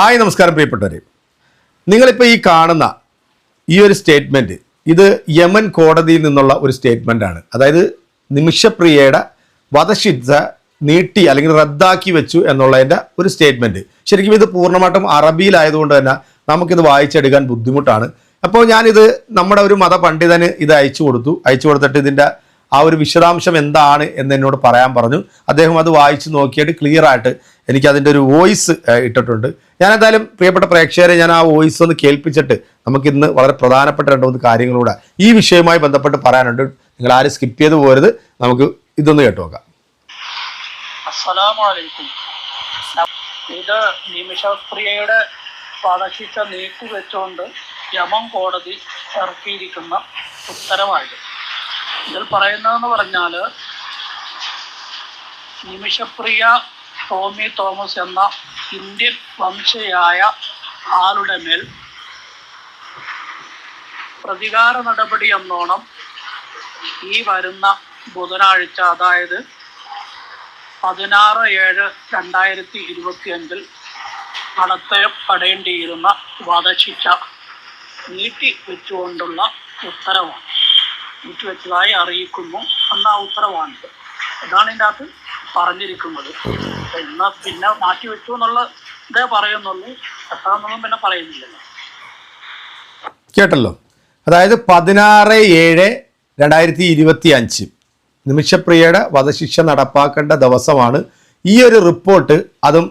Hi നമസ്കാരം പ്രിയപ്പെട്ടവരെ. നിങ്ങളിപ്പോൾ ഈ കാണുന്ന ഈ ഒരു സ്റ്റേറ്റ്മെന്റ് ഇത് യമൻ കോടതിയിൽ നിന്നുള്ള ഒരു സ്റ്റേറ്റ്മെന്റ് ആണ്. അതായത് നിമിഷപ്രിയയുടെ വധശിക്ഷ നീട്ടി അല്ലെങ്കിൽ റദ്ദാക്കി വെച്ചു എന്നുള്ളതിന്റെ ഒരു സ്റ്റേറ്റ്മെന്റ് ശരിക്കും ഇത് പൂർണമായിട്ടും അറബിയിലായതുകൊണ്ട് തന്നെ നമുക്കിത് വായിച്ചെടുക്കാൻ ബുദ്ധിമുട്ടാണ്. അപ്പോൾ ഞാനിത് നമ്മുടെ ഒരു മതപണ്ഡിതന് ഇത് അയച്ചു കൊടുത്തു. അയച്ചു കൊടുത്തിട്ട് ഇതിന്റെ ആ ഒരു വിശദാംശം എന്താണ് എന്ന് എന്നോട് പറയാൻ പറഞ്ഞു. അദ്ദേഹം അത് വായിച്ചു നോക്കിയിട്ട് ക്ലിയർ ആയിട്ട് എനിക്ക് അതിന്റെ ഒരു വോയിസ് ഇട്ടിട്ടുണ്ട്. ഞാൻ എന്തായാലും പ്രിയപ്പെട്ട പ്രേക്ഷകരെ ഞാൻ ആ വോയിസ് ഒന്ന് കേൾപ്പിച്ചിട്ട് നമുക്കിന്ന് വളരെ പ്രധാനപ്പെട്ട രണ്ട് മൂന്ന് കാര്യങ്ങളൂടെ ഈ വിഷയവുമായി ബന്ധപ്പെട്ട് പറയാനുണ്ട്. നിങ്ങൾ ആരും സ്കിപ്പ് ചെയ്ത് പോരുത്. നമുക്ക് ഇതൊന്ന് കേട്ടു നോക്കാം. ഇത് നിമിഷപ്രിയയുടെ വധശിക്ഷ നീട്ടിവെച്ചുകൊണ്ട് യമൻ കോടതി ഇറക്കിയിരിക്കുന്ന ഉത്തരവായത്. ഇതിൽ പറയുന്നതെന്ന് പറഞ്ഞാൽ നിമിഷപ്രിയ ടോമി തോമസ് എന്ന ഇന്ത്യൻ വംശയായ ആളുടെ മേൽ പ്രതികാര നടപടി എന്നോണം ഈ വരുന്ന ബുധനാഴ്ച അതായത് പതിനാറ് ഏഴ് രണ്ടായിരത്തി ഇരുപത്തി അഞ്ചിൽ നടത്തപ്പെടേണ്ടിയിരുന്ന വധശിക്ഷ നീട്ടി വെച്ചുകൊണ്ടുള്ള ഉത്തരവാണ്. നീട്ടി വെച്ചതായി അറിയിക്കുന്നു. എന്ന ഉത്തരവാണിത്. അതാണ് ഇതിന്റെ അകത്ത് പറഞ്ഞിരിക്കുന്നത്. എന്നാ പിന്നെ മാറ്റി വെച്ചു എന്നുള്ള ഇതേ പറയുന്നുള്ളൂ. കത്താന്നൊന്നും പിന്നെ പറയുന്നില്ലല്ലോ. കേട്ടല്ലോ? അതായത് പതിനാറ് ഏഴ് രണ്ടായിരത്തി ഇരുപത്തി അഞ്ച് നിമിഷപ്രിയയുടെ വധശിക്ഷ നടപ്പാക്കേണ്ട ദിവസമാണ്. ഈ ഒരു റിപ്പോർട്ട് അതും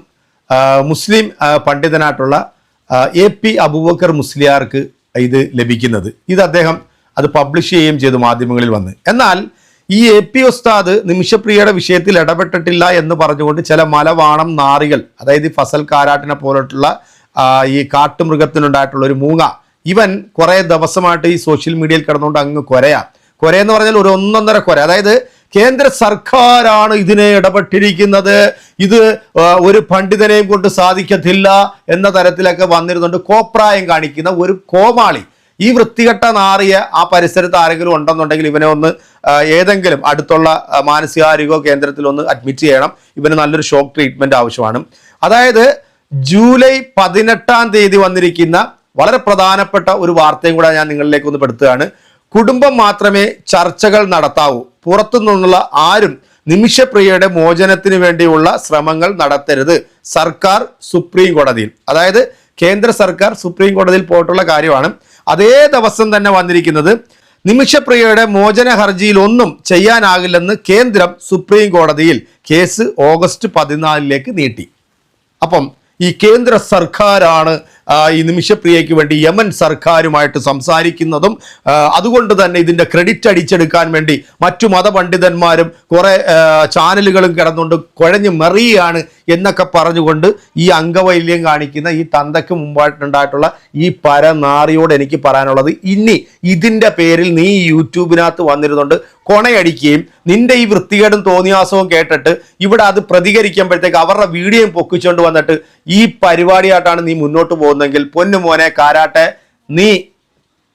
മുസ്ലിം പണ്ഡിതനായിട്ടുള്ള എ പി അബൂബക്കർ മുസ്ലിയാർക്ക് ഇത് ലഭിക്കുന്നത്. ഇത് അദ്ദേഹം അത് പബ്ലിഷ് ചെയ്യുകയും ചെയ്തു മാധ്യമങ്ങളിൽ വന്ന്. എന്നാൽ ഈ എ പി ഉസ്താദ് നിമിഷപ്രിയയുടെ വിഷയത്തിൽ ഇടപെട്ടിട്ടില്ല എന്ന് പറഞ്ഞുകൊണ്ട് ചില മലവാണം നാറികൾ അതായത് ഫസൽ കാരാട്ടിനെ പോലുള്ള ഈ കാട്ടുമൃഗത്തിനുണ്ടായിട്ടുള്ള ഒരു മൂങ്ങ ഇവൻ കുറേ ദിവസമായിട്ട് ഈ സോഷ്യൽ മീഡിയയിൽ കിടന്നുകൊണ്ട് അങ്ങ് കൊരയാ. കൊരയെന്ന് പറഞ്ഞാൽ ഒരു ഒന്നൊന്നര കൊര. അതായത് കേന്ദ്ര സർക്കാരാണ് ഇതിനെ ഇടപെട്ടിരിക്കുന്നത്. ഇത് ഒരു പണ്ഡിതനെയും കൊണ്ട് സാധിക്കത്തില്ല എന്ന തരത്തിലൊക്കെ വന്നിരുന്നുണ്ട് കോപ്രായം കാണിക്കുന്ന ഒരു കോമാളി ഈ വൃത്തികെട്ട നാറിയ ആ പരിസരത്ത് ആരെങ്കിലും ഉണ്ടെന്നുണ്ടെങ്കിൽ ഇവനെ ഒന്ന് ഏതെങ്കിലും അടുത്തുള്ള മാനസികാരോഗ്യ കേന്ദ്രത്തിൽ ഒന്ന് അഡ്മിറ്റ് ചെയ്യണം. ഇവന് നല്ലൊരു ഷോക്ക് ട്രീറ്റ്മെന്റ് ആവശ്യമാണ്. അതായത് ജൂലൈ പതിനെട്ടാം തീയതി വന്നിരിക്കുന്ന വളരെ പ്രധാനപ്പെട്ട ഒരു വാർത്തയും കൂടെ ഞാൻ നിങ്ങളിലേക്ക് ഒന്ന് പെടുത്തുകയാണ്. കുടുംബം മാത്രമേ ചർച്ചകൾ നടത്താവൂ. പുറത്തു നിന്നുള്ള ആരും നിമിഷപ്രിയയുടെ മോചനത്തിന് വേണ്ടിയുള്ള ശ്രമങ്ങൾ നടത്തരുത്. സർക്കാർ സുപ്രീം കോടതിയിൽ. അതായത് കേന്ദ്ര സർക്കാർ സുപ്രീം കോടതിയിൽ പോയിട്ടുള്ള കാര്യമാണ്. അതേ ദിവസം തന്നെ വന്നിരിക്കുന്നത് നിമിഷപ്രിയയുടെ മോചന ഹർജിയിൽ ഒന്നും ചെയ്യാനാകില്ലെന്ന് കേന്ദ്രം സുപ്രീം കോടതിയിൽ കേസ് ഓഗസ്റ്റ് പതിനാലിലേക്ക് നീട്ടി. അപ്പം ഈ കേന്ദ്ര സർക്കാരാണ് ഈ നിമിഷപ്രിയയ്ക്ക് വേണ്ടി യമൻ സർക്കാരുമായിട്ട് സംസാരിക്കുന്നതും അതുകൊണ്ട് തന്നെ ഇതിന്റെ ക്രെഡിറ്റ് അടിച്ചെടുക്കാൻ വേണ്ടി മറ്റു മതപണ്ഡിതന്മാരും കുറേ ചാനലുകളും കിടന്നുകൊണ്ട് കുഴഞ്ഞു മെറിയാണ് എന്നൊക്കെ പറഞ്ഞുകൊണ്ട് ഈ അംഗവൈല്യം കാണിക്കുന്ന ഈ തന്തയ്ക്ക് മുമ്പായിട്ടുണ്ടായിട്ടുള്ള ഈ പരനാറിയോട് എനിക്ക് പറയാനുള്ളത്. ഇനി ഇതിന്റെ പേരിൽ നീ യൂട്യൂബിനകത്ത് വന്നിരുന്നുകൊണ്ട് കൊണയടിക്കുകയും നിന്റെ ഈ വൃത്തികേടും തോന്നിയാസവും കേട്ടിട്ട് ഇവിടെ അത് പ്രതികരിക്കുമ്പോഴത്തേക്ക് അവരുടെ വീഡിയോയും പൊക്കിച്ചുകൊണ്ട് വന്നിട്ട് ഈ പരിപാടിയായിട്ടാണ് നീ മുന്നോട്ട് പോകുന്നതെങ്കിൽ പൊന്നു മോനെ കാരാട്ടെ നീ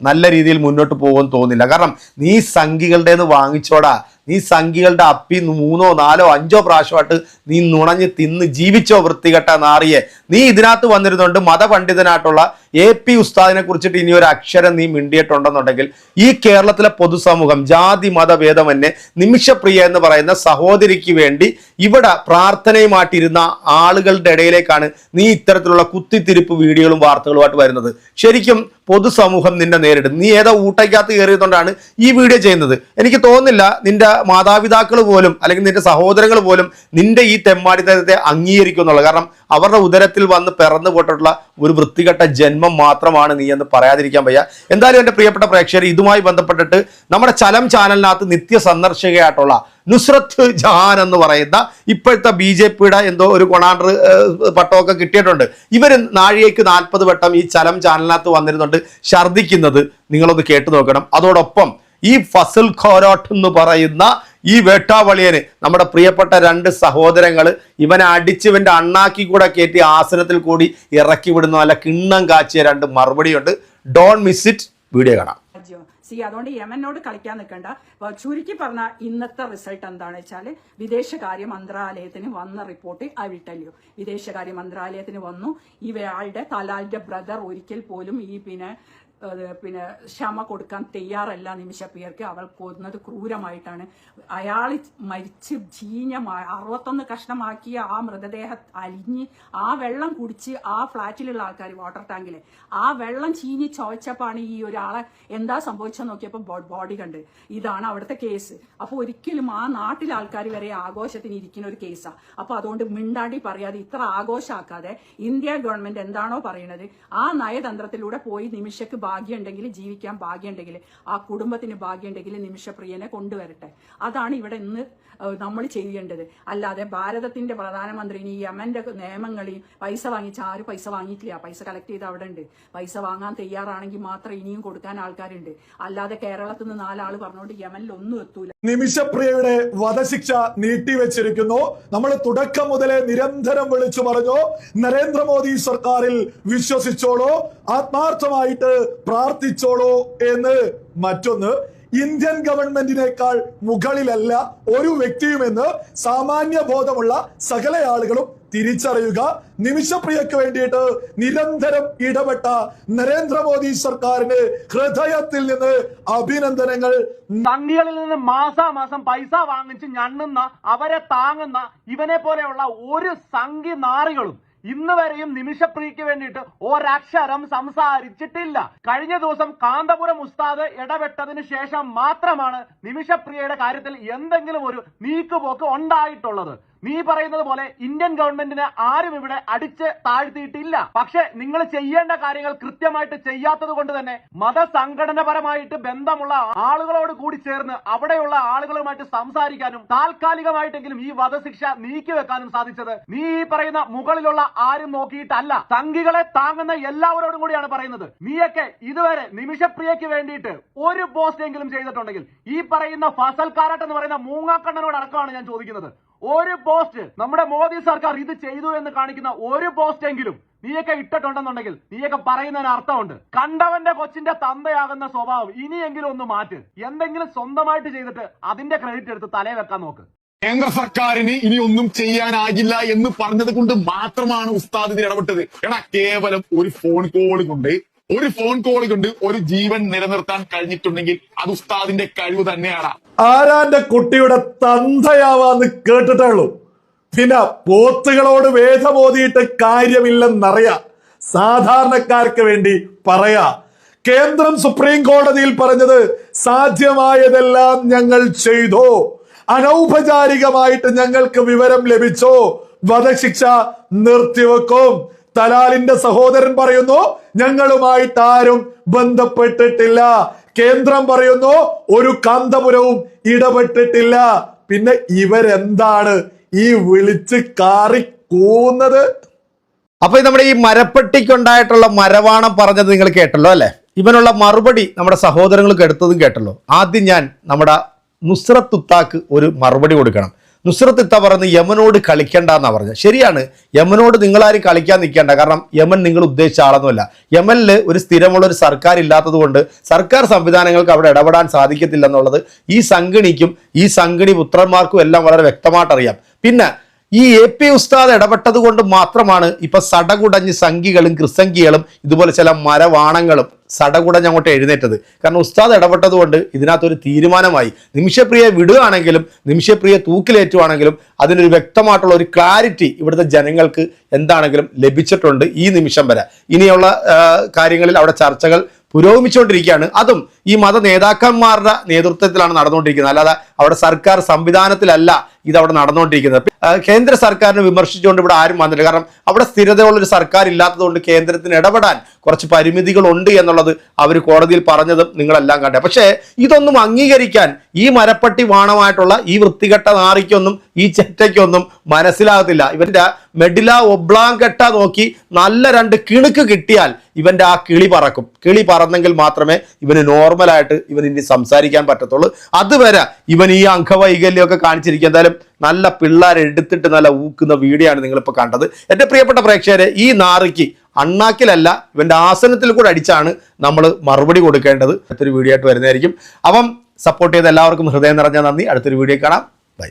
നല്ല രീതിയിൽ മുന്നോട്ട് പോകുമെന്ന് തോന്നില്ല. കാരണം നീ സംഘികളുടെ വാങ്ങിച്ചോടാ. നീ സംഖ്യകളുടെ അപ്പി മൂന്നോ നാലോ അഞ്ചോ പ്രാവശ്യമായിട്ട് നീ നുണഞ്ഞ് തിന്ന് ജീവിച്ചോ വൃത്തികെട്ട നാറിയെ. നീ ഇതിനകത്ത് വന്നിരുന്നുണ്ട് മതപണ്ഡിതനായിട്ടുള്ള എ പി ഉസ്താദിനെ കുറിച്ചിട്ട് ഇനി ഒരു അക്ഷരം നീ മിണ്ടിയിട്ടുണ്ടെന്നുണ്ടെങ്കിൽ ഈ കേരളത്തിലെ പൊതുസമൂഹം ജാതി മതഭേദമന്യേ നിമിഷപ്രിയ എന്ന് പറയുന്ന സഹോദരിക്ക് വേണ്ടി ഇവിടെ പ്രാർത്ഥനയുമായിട്ടിരുന്ന ആളുകളുടെ ഇടയിലേക്കാണ് നീ ഇത്തരത്തിലുള്ള കുത്തിത്തിരിപ്പ് വീഡിയോകളും വാർത്തകളുമായിട്ട് വരുന്നത്. ശരിക്കും പൊതുസമൂഹം നിന്നെ നേരിടും. നീ ഏതോ ഊട്ടയ്ക്കകത്ത് കയറിയതുകൊണ്ടാണ് ഈ വീഡിയോ ചെയ്യുന്നത്. എനിക്ക് തോന്നുന്നില്ല നിന്റെ മാതാപിതാക്കൾ പോലും അല്ലെങ്കിൽ നിന്റെ സഹോദരങ്ങൾ പോലും നിന്റെ ഈ തെമ്മാടിത്തരത്തെ അംഗീകരിക്കും എന്നുള്ളത് കാരണം അവരുടെ ഉദരത്തിൽ വന്ന് പിറന്നു പോയിട്ടുള്ള ഒരു വൃത്തികെട്ട ജന്മം മാത്രമാണ് നീ എന്ന് പറയാതിരിക്കാൻ വയ്യ. എന്തായാലും എന്റെ പ്രിയപ്പെട്ട പ്രേക്ഷകർ ഇതുമായി ബന്ധപ്പെട്ടിട്ട് നമ്മുടെ ചലം ചാനലിനകത്ത് നിത്യ സന്ദർശകയായിട്ടുള്ള നുസ്രത്ത് ജഹാൻ എന്ന് പറയുന്ന ഇപ്പോഴത്തെ ബി ജെ പിയുടെ എന്തോ ഒരു കൊണാണ്ടർ പട്ടമൊക്കെ കിട്ടിയിട്ടുണ്ട്. ഇവർ നാഴികയ്ക്ക് നാൽപ്പത് വട്ടം ഈ ചലം ചാനലിനകത്ത് വന്നിരുന്നുണ്ട് ഛർദ്ദിക്കുന്നത്. നിങ്ങളൊന്ന് കേട്ടു നോക്കണം. അതോടൊപ്പം ഈ ഫസൽ ഖോരോട്ട് എന്ന് പറയുന്ന ഈ വേട്ടാവളിയന് നമ്മുടെ പ്രിയപ്പെട്ട രണ്ട് സഹോദരങ്ങൾ ഇവനെ അടിച്ച് ഇവന്റെ അണ്ണാക്കി കൂടെ കയറ്റി ആസനത്തിൽ കൂടി ഇറക്കി വിടുന്ന. നല്ല കിണ്ണം കാച്ചിയ രണ്ട് മറുപടിയുണ്ട്. ഡോൺ മിസ് ഇറ്റ് വീഡിയോ കാണാം. സി അതുകൊണ്ട് യമനോട് കളിക്കാൻ നിൽക്കണ്ട. ചുരുക്കി പറഞ്ഞ ഇന്നത്തെ റിസൾട്ട് എന്താണെന്ന് വെച്ചാൽ വിദേശകാര്യ മന്ത്രാലയത്തിന് വന്ന report I will tell you വിദേശകാര്യ മന്ത്രാലയത്തിന് വന്നു. ഇവയാളുടെ തലാലിന്റെ ബ്രദർ ഒരിക്കൽ പോലും ഈ പിന്നെ പിന്നെ ക്ഷമ കൊടുക്കാൻ തയ്യാറല്ല നിമിഷപ്പിയർക്ക്. അവൾ കൊന്നത് ക്രൂരമായിട്ടാണ്. അയാൾ മരിച്ച് ജീഞ്ഞമായി അറുപത്തൊന്ന് കഷ്ണമാക്കിയ ആ മൃതദേഹം അലിഞ്ഞ് ആ വെള്ളം കുടിച്ച് ആ ഫ്ലാറ്റിലുള്ള ആൾക്കാർ വാട്ടർ ടാങ്കിൽ ആ വെള്ളം ചീഞ്ഞ് ചോദിച്ചപ്പോഴാണ് ഈ ഒരാളെ എന്താ സംഭവിച്ചെന്ന് നോക്കിയപ്പോൾ ബോഡി കണ്ട്. ഇതാണ് അവിടുത്തെ കേസ്. അപ്പോൾ ഒരിക്കലും ആ നാട്ടിലെ ആൾക്കാർ വരെ ആഘോഷത്തിന് ഇരിക്കുന്ന ഒരു കേസാണ് അപ്പോൾ അതുകൊണ്ട് മിണ്ടാണ്ടി പറയാതെ ഇത്ര ആഘോഷമാക്കാതെ ഇന്ത്യ ഗവൺമെന്റ് എന്താണോ പറയുന്നത് ആ നയതന്ത്രത്തിലൂടെ പോയി നിമിഷക്ക് ഭാഗ്യമുണ്ടെങ്കിൽ ജീവിക്കാൻ ഭാഗ്യമുണ്ടെങ്കിൽ ആ കുടുംബത്തിന് ഭാഗ്യമുണ്ടെങ്കിൽ നിമിഷപ്രിയനെ കൊണ്ടുവരട്ടെ. അതാണ് ഇവിടെ ഇന്ന് നമ്മൾ ചെയ്യേണ്ടത്. അല്ലാതെ ഭാരതത്തിന്റെ പ്രധാനമന്ത്രി ഈ യമന്റെ നിയമങ്ങളെയും പൈസ വാങ്ങിച്ച ആരും പൈസ വാങ്ങിയിട്ടില്ല. പൈസ കളക്ട് ചെയ്ത് അവിടെ ഉണ്ട്. പൈസ വാങ്ങാൻ തയ്യാറാണെങ്കിൽ മാത്രം ഇനിയും കൊടുക്കാൻ ആൾക്കാരുണ്ട്. അല്ലാതെ കേരളത്തിൽ നിന്ന് നാലാൾ പറഞ്ഞുകൊണ്ട് യമനിൽ ഒന്നും എത്തൂല. നിമിഷപ്രിയയുടെ വധശിക്ഷ നീട്ടിവെച്ചിരിക്കുന്നു. നമ്മൾ തുടക്കം മുതലേ നിരന്തരം വിളിച്ചു പറഞ്ഞു നരേന്ദ്രമോദി സർക്കാരിൽ വിശ്വസിച്ചോളൂ ആത്മാർത്ഥമായിട്ട് പ്രാർത്ഥിച്ചോളൂ എന്ന് മറ്റൊന്ന് ഇന്ത്യൻ ഗവൺമെന്റിനേക്കാൾ മുകളിലല്ല ഒരു വ്യക്തിയുമെന്ന് സാമാന്യ ബോധമുള്ള സകല ആളുകളും തിരിച്ചറിയുക. നിമിഷപ്രിയക്ക് വേണ്ടിയിട്ട് നിരന്തരം ഇടപെട്ട നരേന്ദ്രമോദി സർക്കാരിന് ഹൃദയത്തിൽ നിന്ന് അഭിനന്ദനങ്ങൾ. സംഘികളിൽ നിന്ന് മാസാമാസം പൈസ വാങ്ങിച്ച് ഞണ്ണുന്ന അവരെ താങ്ങുന്ന ഇവനെ പോലെയുള്ള ഒരു സംഘി നാറികളും ഇന്ന് വരെയും നിമിഷപ്രിയക്ക് വേണ്ടിയിട്ട് ഒരക്ഷരം സംസാരിച്ചിട്ടില്ല. കഴിഞ്ഞ ദിവസം കാന്തപുരം ഉസ്താദ് ഇടപെട്ടതിന് ശേഷം മാത്രമാണ് നിമിഷപ്രിയയുടെ കാര്യത്തിൽ എന്തെങ്കിലും ഒരു നീക്കുപോക്ക് ഉണ്ടായിട്ടുള്ളത്. നീ പറയുന്നത് പോലെ ഇന്ത്യൻ ഗവൺമെന്റിനെ ആരും ഇവിടെ അടിച്ച് താഴ്ത്തിയിട്ടില്ല. പക്ഷെ നിങ്ങൾ ചെയ്യേണ്ട കാര്യങ്ങൾ കൃത്യമായിട്ട് ചെയ്യാത്തത് കൊണ്ട് തന്നെ മതസംഘടനപരമായിട്ട് ബന്ധമുള്ള ആളുകളോട് കൂടി ചേർന്ന് അവിടെയുള്ള ആളുകളുമായിട്ട് സംസാരിക്കാനും താൽക്കാലികമായിട്ടെങ്കിലും ഈ വധശിക്ഷ നീക്കിവെക്കാനും സാധിച്ചത് നീ ഈ പറയുന്ന മുകളിലുള്ള ആരും നോക്കിയിട്ടല്ല. സംഘികളെ താങ്ങുന്ന എല്ലാവരോടും കൂടിയാണ് പറയുന്നത്. നീയൊക്കെ ഇതുവരെ നിമിഷപ്രിയയ്ക്ക് വേണ്ടിയിട്ട് ഒരു പോസ്റ്റ് എങ്കിലും ചെയ്തിട്ടുണ്ടെങ്കിൽ ഈ പറയുന്ന ഫസൽ കാരട്ട് എന്ന് പറയുന്ന മൂങ്ങാക്കണ്ണനോട് അടക്കമാണ് ഞാൻ ചോദിക്കുന്നത്. ഒരു പോസ്റ്റ് നമ്മുടെ മോദി സർക്കാർ ഇത് ചെയ്തു എന്ന് കാണിക്കുന്ന ഒരു പോസ്റ്റ് എങ്കിലും നീയൊക്കെ ഇട്ടിട്ടുണ്ടെന്നുണ്ടെങ്കിൽ നീയൊക്കെ പറയുന്നതിന് അർത്ഥമുണ്ട്. കണ്ടവന്റെ കൊച്ചിന്റെ തന്തയാകുന്ന സ്വഭാവം ഇനിയെങ്കിലും ഒന്ന് മാറ്റ്. എന്തെങ്കിലും സ്വന്തമായിട്ട് ചെയ്തിട്ട് അതിന്റെ ക്രെഡിറ്റ് എടുത്ത് തലേ വെക്കാൻ നോക്ക്. കേന്ദ്ര സർക്കാരിന് ഇനി ഒന്നും ചെയ്യാനാകില്ല എന്ന് പറഞ്ഞത് കൊണ്ട് മാത്രമാണ് ഉസ്താദ് ഇതിൽ ഇടപെട്ടത്. എടാ കേവലം ഒരു ഫോൺ കോൾ കൊണ്ട് ഒരു ഫോൺ കോൾ കൊണ്ട് ഒരു ജീവൻ നിലനിർത്താൻ കഴിഞ്ഞിട്ടുണ്ടെങ്കിൽ അത് ഉസ്താദിന്റെ കഴിവ് തന്നെയാണ് ആരാന്റെ കുട്ടിയുടെ തന്തയാവാന്ന് കേട്ടിട്ടുള്ളൂ പിന്നെ പോത്തുകളോട് വേദമോദിയിട്ട് കാര്യമില്ലെന്നറിയാം. സാധാരണക്കാർക്ക് വേണ്ടി പറയാ. കേന്ദ്രം സുപ്രീം കോടതിയിൽ പറഞ്ഞത് സാധ്യമായതെല്ലാം ഞങ്ങൾ ചെയ്തു. അനൗപചാരികമായിട്ട് ഞങ്ങൾക്ക് വിവരം ലഭിച്ചോ? വധശിക്ഷ നിർത്തിവെക്കും. തലാലിന്റെ സഹോദരൻ പറയുന്നു ഞങ്ങളുമായിട്ട് ആരും ബന്ധപ്പെട്ടിട്ടില്ല. കേന്ദ്രം പറയുന്നു ഒരു കാന്തപുരവും ഇടപെട്ടിട്ടില്ല. പിന്നെ ഇവരെന്താണ് ഈ വിളിച്ച് കാറി കൂന്നത് അപ്പൊ നമ്മുടെ ഈ മരപ്പെട്ടിക്കുണ്ടായിട്ടുള്ള മരവാണം പറഞ്ഞത് നിങ്ങൾ കേട്ടല്ലോ അല്ലെ? ഇവനുള്ള മറുപടി നമ്മുടെ സഹോദരങ്ങൾക്ക് എടുത്തതും കേട്ടല്ലോ. ആദ്യം ഞാൻ നമ്മുടെ നുസ്രത്തുത്താക്ക് ഒരു മറുപടി കൊടുക്കണം. നുസ്രത്ത് ഇത്ത പറഞ്ഞ് യമനോട് കളിക്കണ്ട എന്നാ പറഞ്ഞത്. ശരിയാണ്. യമനോട് നിങ്ങളാരും കളിക്കാൻ നിൽക്കേണ്ട. കാരണം യമൻ നിങ്ങൾ ഉദ്ദേശിച്ച ആളൊന്നുമല്ല. യമനിൽ ഒരു സ്ഥിരമുള്ള ഒരു സർക്കാർ ഇല്ലാത്തതുകൊണ്ട് സർക്കാർ സംവിധാനങ്ങൾക്ക് അവിടെ ഇടപെടാൻ സാധിക്കത്തില്ല എന്നുള്ളത് ഈ സംഘിണിക്കും ഈ സംഘിണി പുത്രന്മാർക്കും എല്ലാം വളരെ വ്യക്തമായിട്ടറിയാം പിന്നെ ഈ എ പി ഉസ്താദ് ഇടപെട്ടത് കൊണ്ട് മാത്രമാണ് ഇപ്പൊ സടകുടഞ്ഞ് സംഖികളും ക്രിസംഖികളും ഇതുപോലെ ചില മരവാണങ്ങളും സടകുടഞ്ഞ് അങ്ങോട്ട് എഴുന്നേറ്റത്. കാരണം ഉസ്താദ് ഇടപെട്ടത് കൊണ്ട് ഇതിനകത്തൊരു തീരുമാനമായി. നിമിഷപ്രിയെ വിടുകയാണെങ്കിലും നിമിഷപ്രിയെ തൂക്കിലേറ്റുവാണെങ്കിലും അതിനൊരു വ്യക്തമായിട്ടുള്ള ഒരു ക്ലാരിറ്റി ഇവിടുത്തെ ജനങ്ങൾക്ക് എന്താണെങ്കിലും ലഭിച്ചിട്ടുണ്ട് ഈ നിമിഷം വരെ. ഇനിയുള്ള കാര്യങ്ങളിൽ അവിടെ ചർച്ചകൾ പുരോഗമിച്ചുകൊണ്ടിരിക്കുകയാണ്. അതും ഈ മത നേതാക്കന്മാരുടെ നേതൃത്വത്തിലാണ് നടന്നുകൊണ്ടിരിക്കുന്നത്. അല്ലാതെ അവിടെ സർക്കാർ സംവിധാനത്തിലല്ല ഇത് അവിടെ നടന്നുകൊണ്ടിരിക്കുന്നത് കേന്ദ്ര സർക്കാരിനെ വിമർശിച്ചുകൊണ്ട് ഇവിടെ ആരും വന്നില്ല. കാരണം അവിടെ സ്ഥിരതയുള്ള ഒരു സർക്കാർ ഇല്ലാത്തതുകൊണ്ട് കേന്ദ്രത്തിന് ഇടപെടാൻ കുറച്ച് പരിമിതികളുണ്ട് എന്നുള്ളത് അവർ കോടതിയിൽ പറഞ്ഞതും നിങ്ങളെല്ലാം കണ്ടേ. പക്ഷേ ഇതൊന്നും അംഗീകരിക്കാൻ ഈ മരപ്പട്ടി വാണമായിട്ടുള്ള ഈ വൃത്തികെട്ട നാറിക്കൊന്നും ഈ ചെറ്റയ്ക്കൊന്നും മനസ്സിലാകത്തില്ല. ഇവന്റെ മെഡില ഒബ്ലാങ്കെട്ട നോക്കി നല്ല രണ്ട് കിണുക്ക് കിട്ടിയാൽ ഇവന്റെ ആ കിളി പറക്കും. കിളി പറന്നെങ്കിൽ മാത്രമേ ഇവന് നോർമലായിട്ട് ഇവൻ ഇനി സംസാരിക്കാൻ പറ്റത്തുള്ളൂ. അതുവരെ ഇവൻ ഈ അംഗവൈകല്യമൊക്കെ കാണിച്ചിരിക്കുക. എന്തായാലും നല്ല പിള്ളേരെ എടുത്തിട്ട് നല്ല ഊക്കുന്ന വീഡിയോ ആണ് നിങ്ങളിപ്പോൾ കണ്ടത്. എന്റെ പ്രിയപ്പെട്ട പ്രേക്ഷകരെ ഈ നാറിക്ക് അണ്ണാക്കിലല്ല ഇവന്റെ ആസനത്തിൽ കൂടെ അടിച്ചാണ് നമ്മൾ മറുപടി കൊടുക്കേണ്ടത്. അടുത്തൊരു വീഡിയോ ആയിട്ട് വരുന്നതായിരിക്കും. അപ്പം സപ്പോർട്ട് ചെയ്ത എല്ലാവർക്കും ഹൃദയം നിറഞ്ഞ നന്ദി. അടുത്തൊരു വീഡിയോ കാണാം. ബൈ